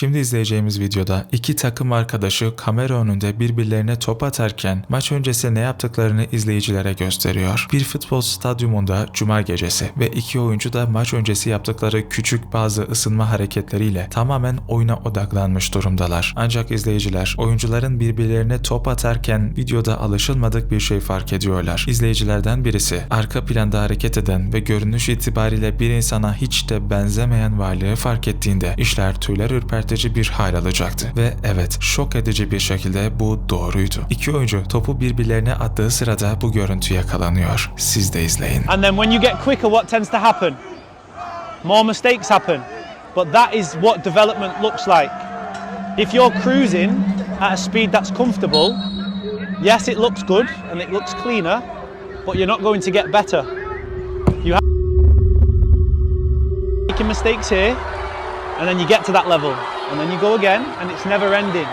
Şimdi izleyeceğimiz videoda iki takım arkadaşı kamera önünde birbirlerine top atarken maç öncesi ne yaptıklarını izleyicilere gösteriyor. Bir futbol stadyumunda cuma gecesi ve iki oyuncu da maç öncesi yaptıkları küçük bazı ısınma hareketleriyle tamamen oyuna odaklanmış durumdalar. Ancak izleyiciler oyuncuların birbirlerine top atarken videoda alışılmadık bir şey fark ediyorlar. İzleyicilerden birisi arka planda hareket eden ve görünüş itibariyle bir insana hiç de benzemeyen varlığı fark ettiğinde işler tüyler ürpertici bir hal alacaktı. Ve evet şok edici bir şekilde bu doğruydu. İki oyuncu topu birbirlerine attığı sırada bu görüntü yakalanıyor. Siz de izleyin. And then when you get quicker, what tends to happen? More mistakes happen. But that is what development looks like. If you're cruising at a speed that's comfortable, yes, it looks good and it looks cleaner, but you're not going to get better. You have making mistakes here, and then you get to that level, and then you go again, and it's never ending.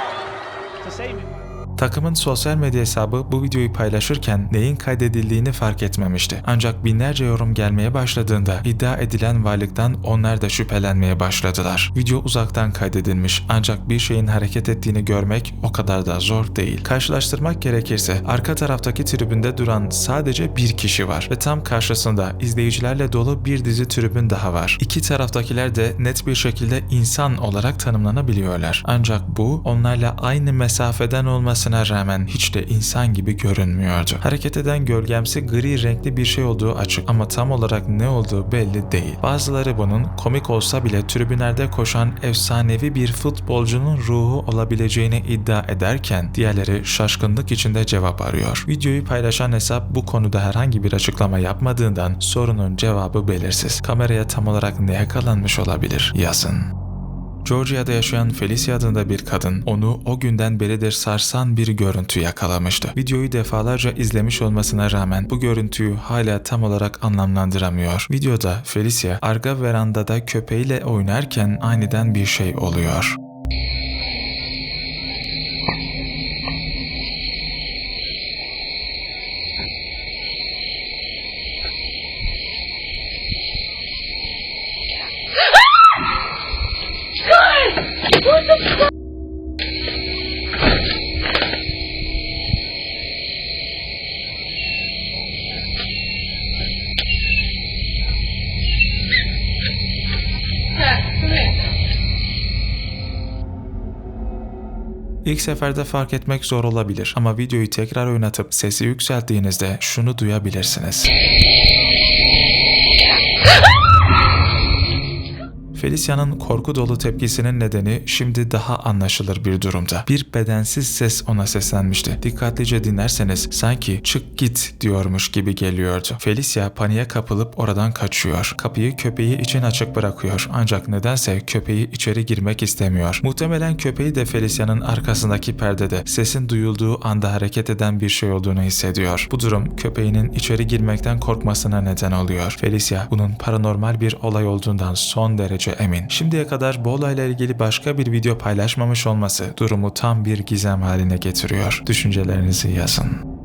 It's the same. Takımın sosyal medya hesabı bu videoyu paylaşırken neyin kaydedildiğini fark etmemişti. Ancak binlerce yorum gelmeye başladığında iddia edilen varlıktan onlar da şüphelenmeye başladılar. Video uzaktan kaydedilmiş ancak bir şeyin hareket ettiğini görmek o kadar da zor değil. Karşılaştırmak gerekirse arka taraftaki tribünde duran sadece bir kişi var ve tam karşısında izleyicilerle dolu bir dizi tribün daha var. İki taraftakiler de net bir şekilde insan olarak tanımlanabiliyorlar. Ancak bu onlarla aynı mesafeden olmasına rağmen hiç de insan gibi görünmüyordu. Hareket eden gölgemsi gri renkli bir şey olduğu açık ama tam olarak ne olduğu belli değil. Bazıları bunun komik olsa bile tribünlerde koşan efsanevi bir futbolcunun ruhu olabileceğini iddia ederken diğerleri şaşkınlık içinde cevap arıyor. Videoyu paylaşan hesap bu konuda herhangi bir açıklama yapmadığından sorunun cevabı belirsiz. Kameraya tam olarak ne yakalanmış olabilir? Yazın. Georgia'da yaşayan Felicia adında bir kadın onu o günden beridir sarsan bir görüntü yakalamıştı. Videoyu defalarca izlemiş olmasına rağmen bu görüntüyü hala tam olarak anlamlandıramıyor. Videoda Felicia arka verandada köpeğiyle oynarken aniden bir şey oluyor. İlk seferde fark etmek zor olabilir ama videoyu tekrar oynatıp sesi yükselttiğinizde şunu duyabilirsiniz. Felicia'nın korku dolu tepkisinin nedeni şimdi daha anlaşılır bir durumda. Bir bedensiz ses ona seslenmişti. Dikkatlice dinlerseniz sanki çık git diyormuş gibi geliyordu. Felicia paniğe kapılıp oradan kaçıyor. Kapıyı köpeği için açık bırakıyor ancak nedense köpeği içeri girmek istemiyor. Muhtemelen köpeği de Felicia'nın arkasındaki perdede sesin duyulduğu anda hareket eden bir şey olduğunu hissediyor. Bu durum köpeğinin içeri girmekten korkmasına neden oluyor. Felicia bunun paranormal bir olay olduğundan son derece emin. Şimdiye kadar bu olayla ilgili başka bir video paylaşmamış olması durumu tam bir gizem haline getiriyor. Düşüncelerinizi yazın.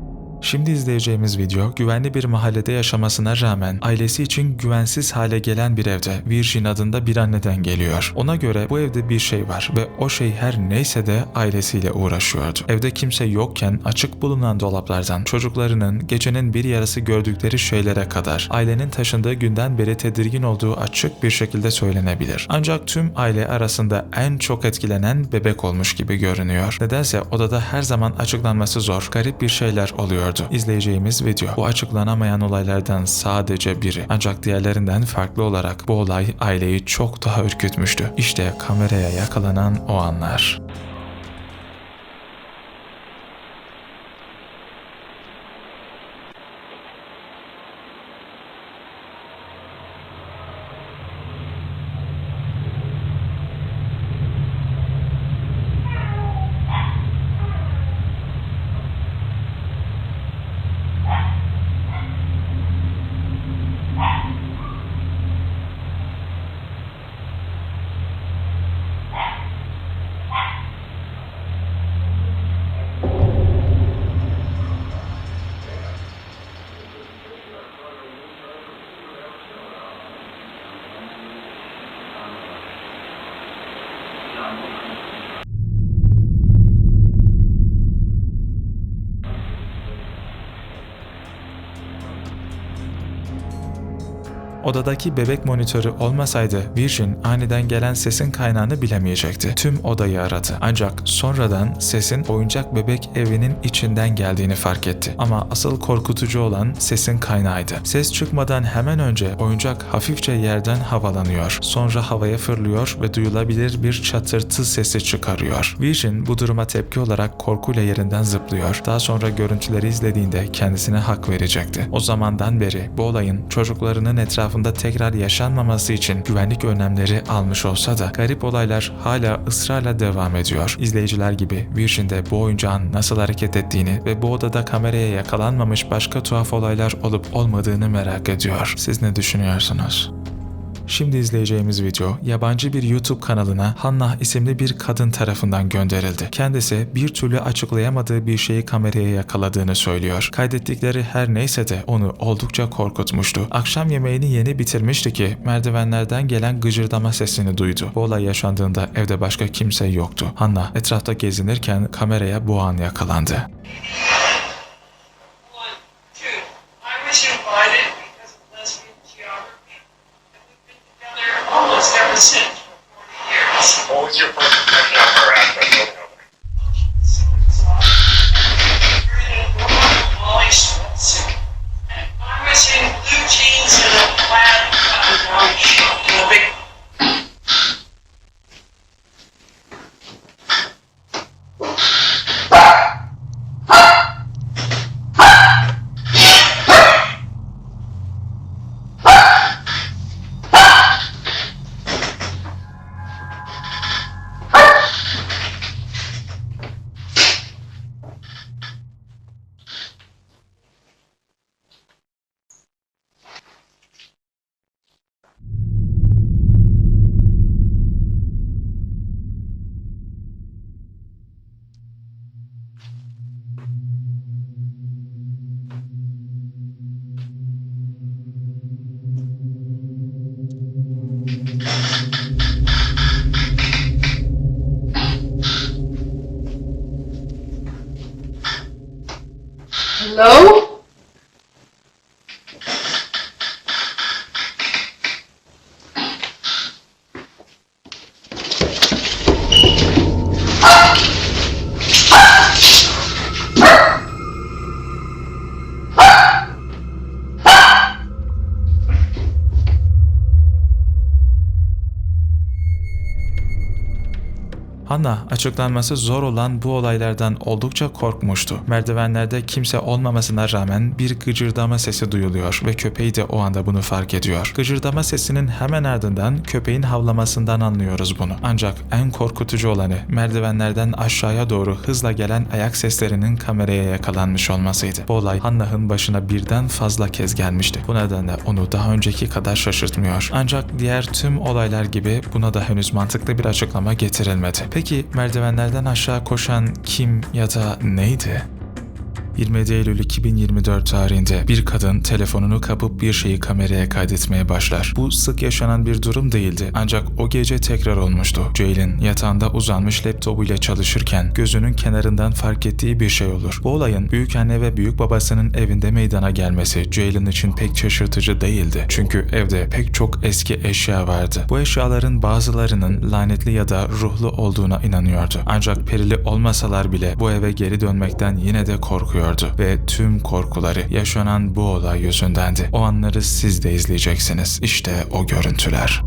Şimdi izleyeceğimiz video güvenli bir mahallede yaşamasına rağmen ailesi için güvensiz hale gelen bir evde Virgin adında bir anneden geliyor. Ona göre bu evde bir şey var ve o şey her neyse de ailesiyle uğraşıyordu. Evde kimse yokken açık bulunan dolaplardan çocuklarının gecenin bir yarısı gördükleri şeylere kadar ailenin taşındığı günden beri tedirgin olduğu açık bir şekilde söylenebilir. Ancak tüm aile arasında en çok etkilenen bebek olmuş gibi görünüyor. Nedense odada her zaman açıklanması zor, garip bir şeyler oluyor oluyordu. İzleyeceğimiz video bu açıklanamayan olaylardan sadece biri. Ancak diğerlerinden farklı olarak bu olay aileyi çok daha ürkütmüştü. İşte kameraya yakalanan o anlar. Odadaki bebek monitörü olmasaydı Virgin aniden gelen sesin kaynağını bilemeyecekti. Tüm odayı aradı. Ancak sonradan sesin oyuncak bebek evinin içinden geldiğini fark etti. Ama asıl korkutucu olan sesin kaynağıydı. Ses çıkmadan hemen önce oyuncak hafifçe yerden havalanıyor. Sonra havaya fırlıyor ve duyulabilir bir çatırtı sesi çıkarıyor. Virgin bu duruma tepki olarak korkuyla yerinden zıplıyor. Daha sonra görüntüleri izlediğinde kendisine hak verecekti. O zamandan beri bu olayın çocuklarının etrafında tekrar yaşanmaması için güvenlik önlemleri almış olsa da garip olaylar hala ısrarla devam ediyor. İzleyiciler gibi Virgin de bu oyuncağın nasıl hareket ettiğini ve bu odada kameraya yakalanmamış başka tuhaf olaylar olup olmadığını merak ediyor. Siz ne düşünüyorsunuz? Şimdi izleyeceğimiz video yabancı bir YouTube kanalına Hannah isimli bir kadın tarafından gönderildi. Kendisi bir türlü açıklayamadığı bir şeyi kameraya yakaladığını söylüyor. Kaydettikleri her neyse de onu oldukça korkutmuştu. Akşam yemeğini yeni bitirmişti ki merdivenlerden gelen gıcırdama sesini duydu. Bu olay yaşandığında evde başka kimse yoktu. Hannah etrafta gezinirken kameraya bu an yakalandı. Hello? Açıklanması zor olan bu olaylardan oldukça korkmuştu. Merdivenlerde kimse olmamasına rağmen bir gıcırdama sesi duyuluyor ve köpeği de o anda bunu fark ediyor. Gıcırdama sesinin hemen ardından köpeğin havlamasından anlıyoruz bunu. Ancak en korkutucu olanı merdivenlerden aşağıya doğru hızla gelen ayak seslerinin kameraya yakalanmış olmasıydı. Bu olay Hannah'ın başına birden fazla kez gelmişti. Bu nedenle onu daha önceki kadar şaşırtmıyor. Ancak diğer tüm olaylar gibi buna da henüz mantıklı bir açıklama getirilmedi. Peki merdivenlerden aşağı koşan kim ya da neydi? 27 Eylül 2024 tarihinde bir kadın telefonunu kapıp bir şeyi kameraya kaydetmeye başlar. Bu sık yaşanan bir durum değildi ancak o gece tekrar olmuştu. Jaylin yatağında uzanmış laptopuyla çalışırken gözünün kenarından fark ettiği bir şey olur. Bu olayın büyük anne ve büyük babasının evinde meydana gelmesi Jaylin için pek şaşırtıcı değildi. Çünkü evde pek çok eski eşya vardı. Bu eşyaların bazılarının lanetli ya da ruhlu olduğuna inanıyordu. Ancak perili olmasalar bile bu eve geri dönmekten yine de korkuyordu ve tüm korkuları yaşanan bu olay yüzündendi. O anları siz de izleyeceksiniz. İşte o görüntüler.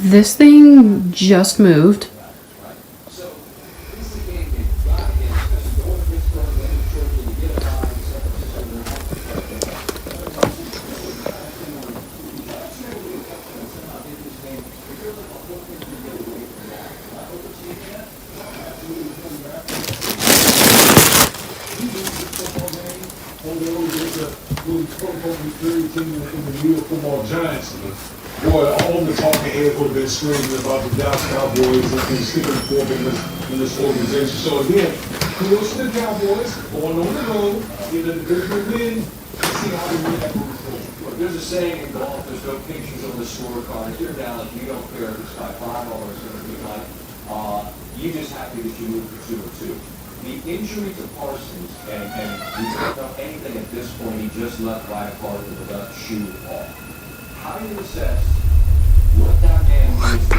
This thing just moved. really quote unquote inferior team in the, in the New York football giants. Boy, all the talking heads would have been screaming about the Dallas Cowboys and, and sticking fork in this, in this organization. So again, Kudos to the Cowboys, going on the road, a see how Look, There's a saying in golf, there's no pictures on the scorecard. If you're down, you don't care if it's by five or anything like, uh, you just happy that you moved to two or two. The injury to Parsons, and, and we don't know anything at this point, he just left right part of the left shoe off. How do you assess what that man needs to?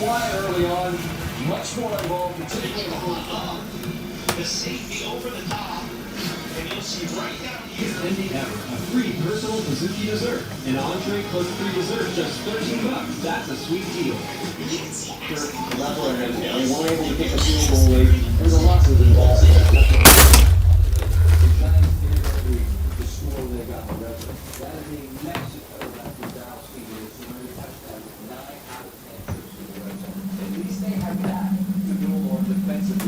including the Quiet early on, much more involved, particularly on The safety over the top, and you'll see right down here. Indy Ever, a free personal Suzuki dessert. An entree plus free dessert, just 13 bucks. That's a sweet deal. level and, and we're able to kick a field goal late. There's a lot of involved. The Giants did every, the score they got the red zone. That is a massive quarterback for Dallas Eagles, who made touchdowns nine out of ten trips to the red zone. At least they have that to build on defensively.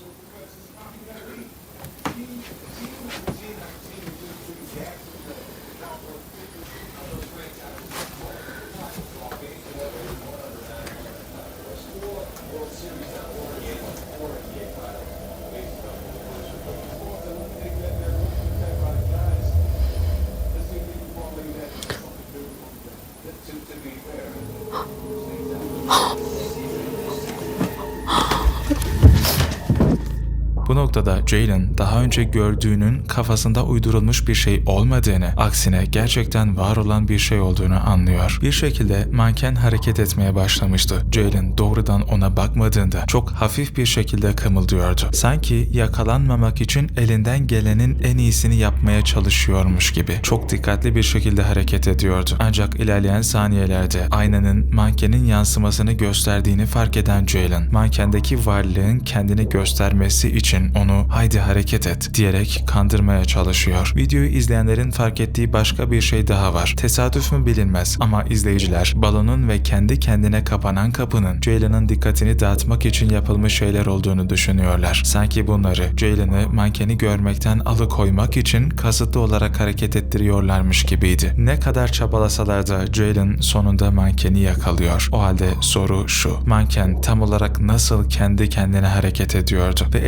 Bu noktada Jalen daha önce gördüğünün kafasında uydurulmuş bir şey olmadığını, aksine gerçekten var olan bir şey olduğunu anlıyor. Bir şekilde manken hareket etmeye başlamıştı. Jalen doğrudan ona bakmadığında çok hafif bir şekilde kımıldıyordu. Sanki yakalanmamak için elinden gelenin en iyisini yapmaya çalışıyormuş gibi. Çok dikkatli bir şekilde hareket ediyordu. Ancak ilerleyen saniyelerde aynanın mankenin yansımasını gösterdiğini fark eden Jalen, mankendeki varlığın kendini göstermesi için onu haydi hareket et diyerek kandırmaya çalışıyor. Videoyu izleyenlerin fark ettiği başka bir şey daha var. Tesadüf mü bilinmez ama izleyiciler balonun ve kendi kendine kapanan kapının Jalen'ın dikkatini dağıtmak için yapılmış şeyler olduğunu düşünüyorlar. Sanki bunları Jalen'ı mankeni görmekten alıkoymak için kasıtlı olarak hareket ettiriyorlarmış gibiydi. Ne kadar çabalasalar da Jalen sonunda mankeni yakalıyor. O halde soru şu. Manken tam olarak nasıl kendi kendine hareket ediyordu ve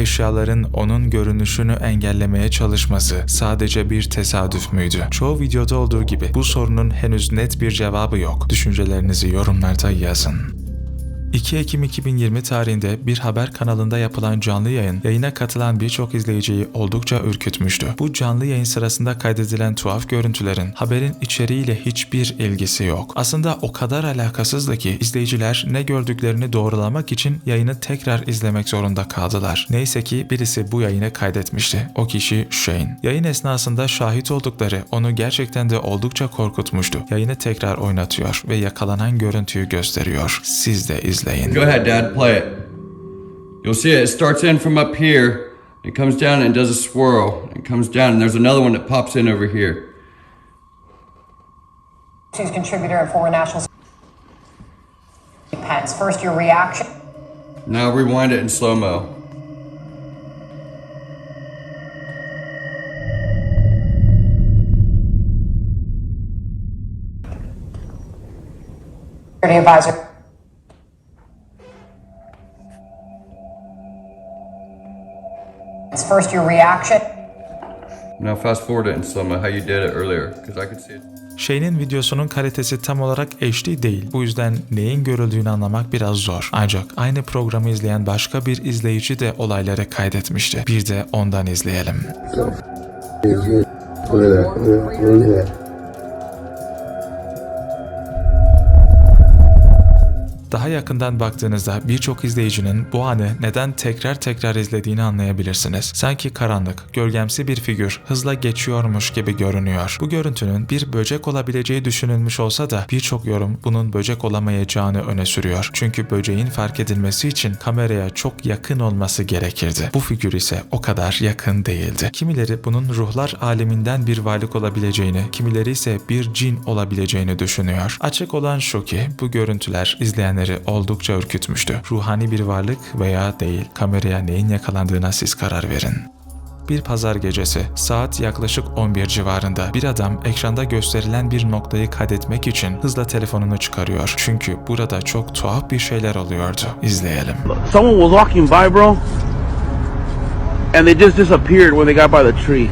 eşyaların onun görünüşünü engellemeye çalışması sadece bir tesadüf müydü? Çoğu videoda olduğu gibi bu sorunun henüz net bir cevabı yok. Düşüncelerinizi yorumlarda yazın. 2 Ekim 2020 tarihinde bir haber kanalında yapılan canlı yayın yayına katılan birçok izleyiciyi oldukça ürkütmüştü. Bu canlı yayın sırasında kaydedilen tuhaf görüntülerin haberin içeriğiyle hiçbir ilgisi yok. Aslında o kadar alakasızdı ki izleyiciler ne gördüklerini doğrulamak için yayını tekrar izlemek zorunda kaldılar. Neyse ki birisi bu yayını kaydetmişti. O kişi Shane. Yayın esnasında şahit oldukları onu gerçekten de oldukça korkutmuştu. Yayını tekrar oynatıyor ve yakalanan görüntüyü gösteriyor. Siz de izleyin. Go ahead, Dad, play it. You'll see it. It starts in from up here. It comes down and does a swirl. It comes down, and there's another one that pops in over here. She's contributor and former national Pence. First, your reaction. Now rewind it in slow mo. Security advisor. First, your reaction. Now fast forward it in slow mo how you did it earlier, because I could see it. Shane'in videosunun kalitesi tam olarak HD değil. Bu yüzden neyin görüldüğünü anlamak biraz zor. Ancak aynı programı izleyen başka bir izleyici de olayları kaydetmişti. Bir de ondan izleyelim. Daha yakından baktığınızda birçok izleyicinin bu anı neden tekrar tekrar izlediğini anlayabilirsiniz. Sanki karanlık, gölgemsi bir figür hızla geçiyormuş gibi görünüyor. Bu görüntünün bir böcek olabileceği düşünülmüş olsa da birçok yorum bunun böcek olamayacağını öne sürüyor. Çünkü böceğin fark edilmesi için kameraya çok yakın olması gerekirdi. Bu figür ise o kadar yakın değildi. Kimileri bunun ruhlar aleminden bir varlık olabileceğini, kimileri ise bir cin olabileceğini düşünüyor. Açık olan şu ki bu görüntüler izleyenleri oldukça ürkütmüştü. Ruhani bir varlık veya değil, kameraya neyin yakalandığına siz karar verin. Bir pazar gecesi saat yaklaşık 11 civarında bir adam ekranda gösterilen bir noktayı kaydetmek için hızla telefonunu çıkarıyor. Çünkü burada çok tuhaf bir şeyler oluyordu. İzleyelim. Someone was walking by, bro, and they just disappeared when they got by the tree.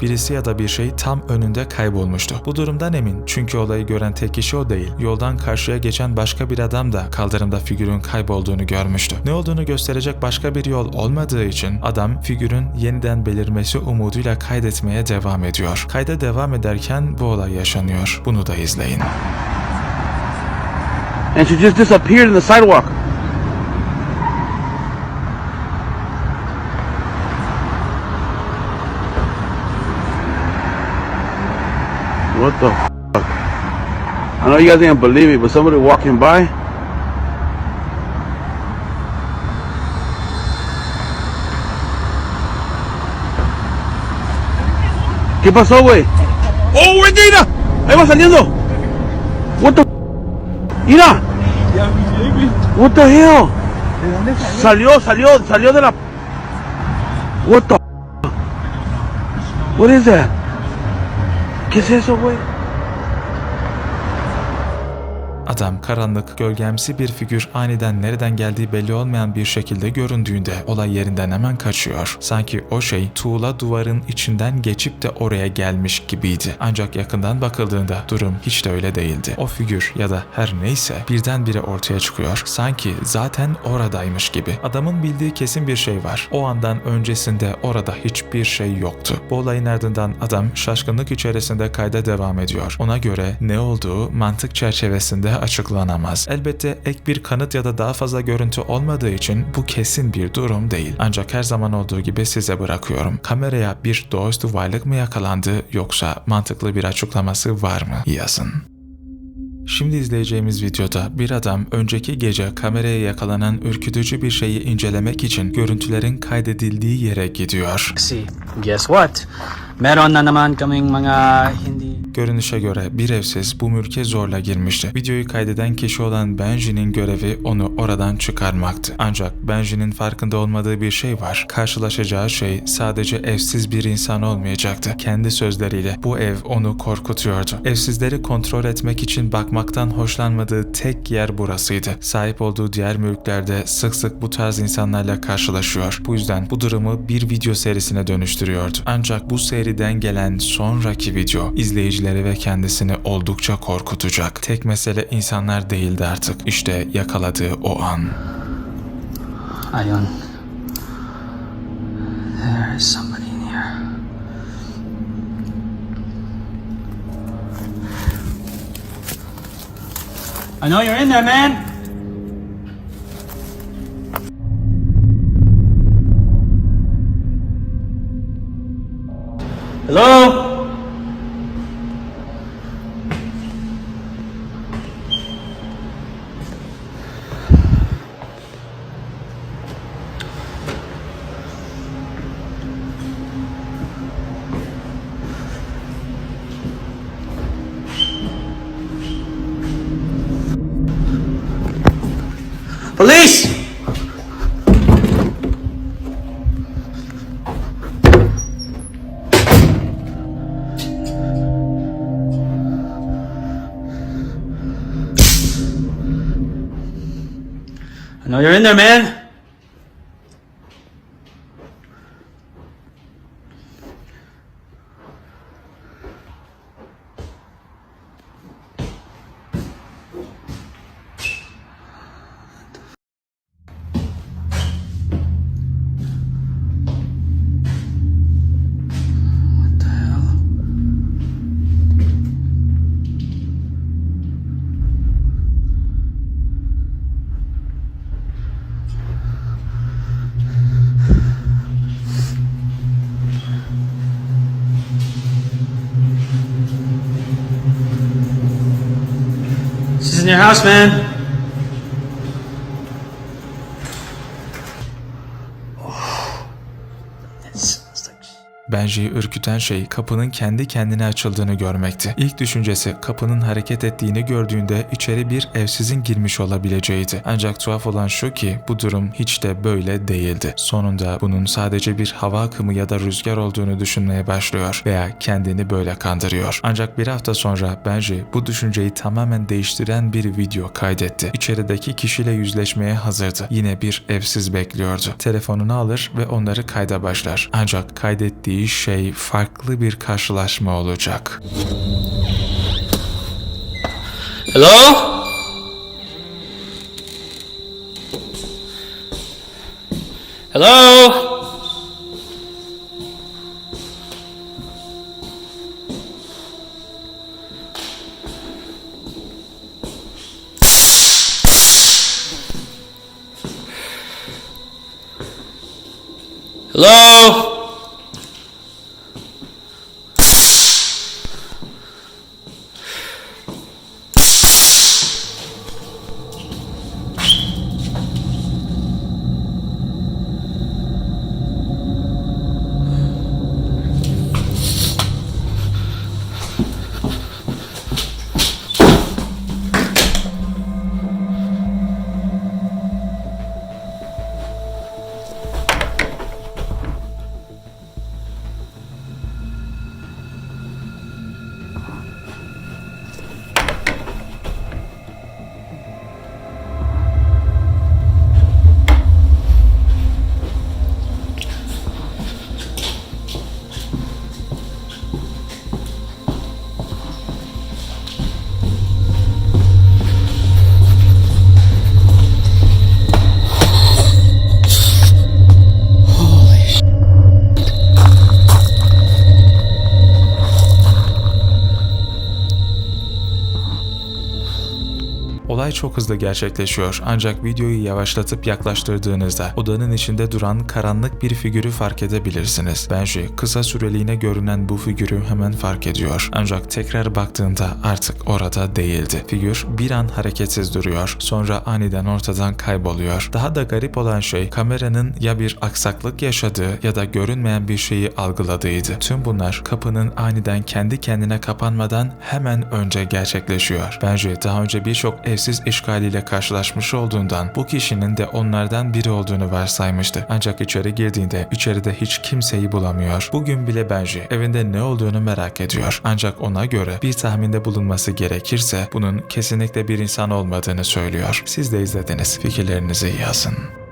Birisi ya da bir şey tam önünde kaybolmuştu. Bu durumdan emin çünkü olayı gören tek kişi o değil. Yoldan karşıya geçen başka bir adam da kaldırımda figürün kaybolduğunu görmüştü. Ne olduğunu gösterecek başka bir yol olmadığı için adam figürün yeniden belirmesi umuduyla kaydetmeye devam ediyor. Kayda devam ederken bu olay yaşanıyor. Bunu da izleyin. And she just disappeared in the sidewalk. What the fuck? I know you guys didn't believe me, but somebody walking by. ¿Qué pasó, güey? ¡Oh, güey, mira! Ahí va saliendo. What the Mira. What the hell? Salió, salió, salió de la. What the? What is that? ¿Qué es eso, güey? Adam karanlık, gölgemsi bir figür aniden nereden geldiği belli olmayan bir şekilde göründüğünde olay yerinden hemen kaçıyor. Sanki o şey tuğla duvarın içinden geçip de oraya gelmiş gibiydi. Ancak yakından bakıldığında durum hiç de öyle değildi. O figür ya da her neyse birdenbire ortaya çıkıyor. Sanki zaten oradaymış gibi. Adamın bildiği kesin bir şey var. O andan öncesinde orada hiçbir şey yoktu. Bu olayın ardından adam şaşkınlık içerisinde kayda devam ediyor. Ona göre ne olduğu mantık çerçevesinde açıklanamaz. Elbette ek bir kanıt ya da daha fazla görüntü olmadığı için bu kesin bir durum değil. Ancak her zaman olduğu gibi size bırakıyorum. Kameraya bir doğaüstü varlık mı yakalandı yoksa mantıklı bir açıklaması var mı? Yazın. Şimdi izleyeceğimiz videoda bir adam önceki gece kameraya yakalanan ürkütücü bir şeyi incelemek için görüntülerin kaydedildiği yere gidiyor. Kasi, guess what? Meron na naman kaming mga hindi Görünüşe göre bir evsiz bu mülke zorla girmişti. Videoyu kaydeden kişi olan Benji'nin görevi onu oradan çıkarmaktı. Ancak Benji'nin farkında olmadığı bir şey var. Karşılaşacağı şey sadece evsiz bir insan olmayacaktı. Kendi sözleriyle bu ev onu korkutuyordu. Evsizleri kontrol etmek için bakmaktan hoşlanmadığı tek yer burasıydı. Sahip olduğu diğer mülklerde sık sık bu tarz insanlarla karşılaşıyor. Bu yüzden bu durumu bir video serisine dönüştürüyordu. Ancak bu seriden gelen sonraki video izleyicileri ve kendisini oldukça korkutacak. Tek mesele insanlar değildi artık. İşte yakaladığı o an. Ayun. There is somebody in here. I know you're in there, man. Hello? In there, man. In your house, man. Benji'yi ürküten şey kapının kendi kendine açıldığını görmekti. İlk düşüncesi kapının hareket ettiğini gördüğünde içeri bir evsizin girmiş olabileceğiydi. Ancak tuhaf olan şu ki bu durum hiç de böyle değildi. Sonunda bunun sadece bir hava akımı ya da rüzgar olduğunu düşünmeye başlıyor veya kendini böyle kandırıyor. Ancak bir hafta sonra Benji bu düşünceyi tamamen değiştiren bir video kaydetti. İçerideki kişiyle yüzleşmeye hazırdı. Yine bir evsiz bekliyordu. Telefonunu alır ve onları kayda başlar. Ancak kaydettiği şey farklı bir karşılaşma olacak. Hello? Hello? Çok hızlı gerçekleşiyor ancak videoyu yavaşlatıp yaklaştırdığınızda odanın içinde duran karanlık bir figürü fark edebilirsiniz. Benji kısa süreliğine görünen bu figürü hemen fark ediyor. Ancak tekrar baktığında artık orada değildi. Figür bir an hareketsiz duruyor sonra aniden ortadan kayboluyor. Daha da garip olan şey kameranın ya bir aksaklık yaşadığı ya da görünmeyen bir şeyi algıladığıydı. Tüm bunlar kapının aniden kendi kendine kapanmadan hemen önce gerçekleşiyor. Benji daha önce birçok evsiz işgaliyle karşılaşmış olduğundan bu kişinin de onlardan biri olduğunu varsaymıştı. Ancak içeri girdiğinde içeride hiç kimseyi bulamıyor. Bugün bile Benji evinde ne olduğunu merak ediyor. Ancak ona göre bir tahminde bulunması gerekirse bunun kesinlikle bir insan olmadığını söylüyor. Siz de izlediniz. Fikirlerinizi yazın.